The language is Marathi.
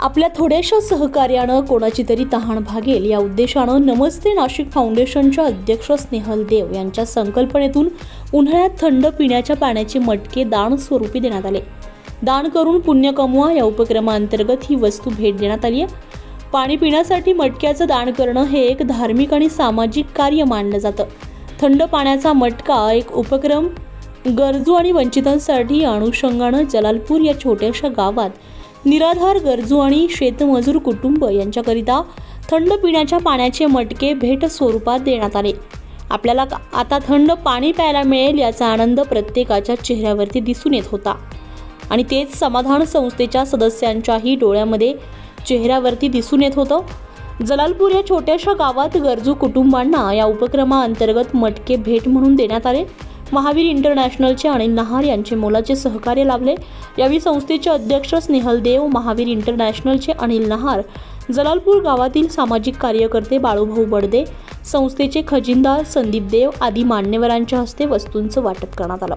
आपल्या थोड्याशा सहकार्यानं कोणाची तरी तहान भागेल या उद्देशानं नमस्ते नाशिक फाउंडेशनच्या अध्यक्ष स्नेहल देव यांच्या संकल्पनेतून उन्हाळ्यात थंड पिण्याच्या पाण्याचे मटके दान स्वरूपी देण्यात आले. दान करून पुण्य कमवा या उपक्रमाअंतर्गत ही वस्तू भेट देण्यात आली आहे. पाणी पिण्यासाठी मटक्याचं दान करणं हे एक धार्मिक आणि सामाजिक कार्य मानलं जातं. थंड पाण्याचा मटका एक उपक्रम गरजू आणि वंचितांसाठी अनुषंगानं जलालपूर या छोट्याशा गावात निराधार गरजू आणि शेतमजूर कुटुंब यांच्याकरिता थंड पिण्याच्या पाण्याचे मटके भेट स्वरूपात देण्यात आले. आपल्याला आता थंड पाणी प्यायला मिळेल याचा आनंद प्रत्येकाच्या चेहऱ्यावरती दिसून येत होता. आणि तेच समाधान संस्थेच्या सदस्यांच्याही डोळ्यामध्ये चेहऱ्यावरती दिसून येत होतं. जलालपूर या छोट्याशा गावात गरजू कुटुंबांना या उपक्रमाअंतर्गत मटके भेट म्हणून देण्यात आले. महावीर इंटरनॅशनलचे अनिल नहार यांचे मोलाचे सहकार्य लाभले. यावेळी संस्थेचे अध्यक्ष स्नेहल देव महावीर इंटरनॅशनलचे अनिल नहार जलालपूर गावातील सामाजिक कार्यकर्ते बाळूभाऊ बडदे संस्थेचे खजिनदार संदीप देव आदी मान्यवरांच्या हस्ते वस्तूंचं वाटप करण्यात आलं.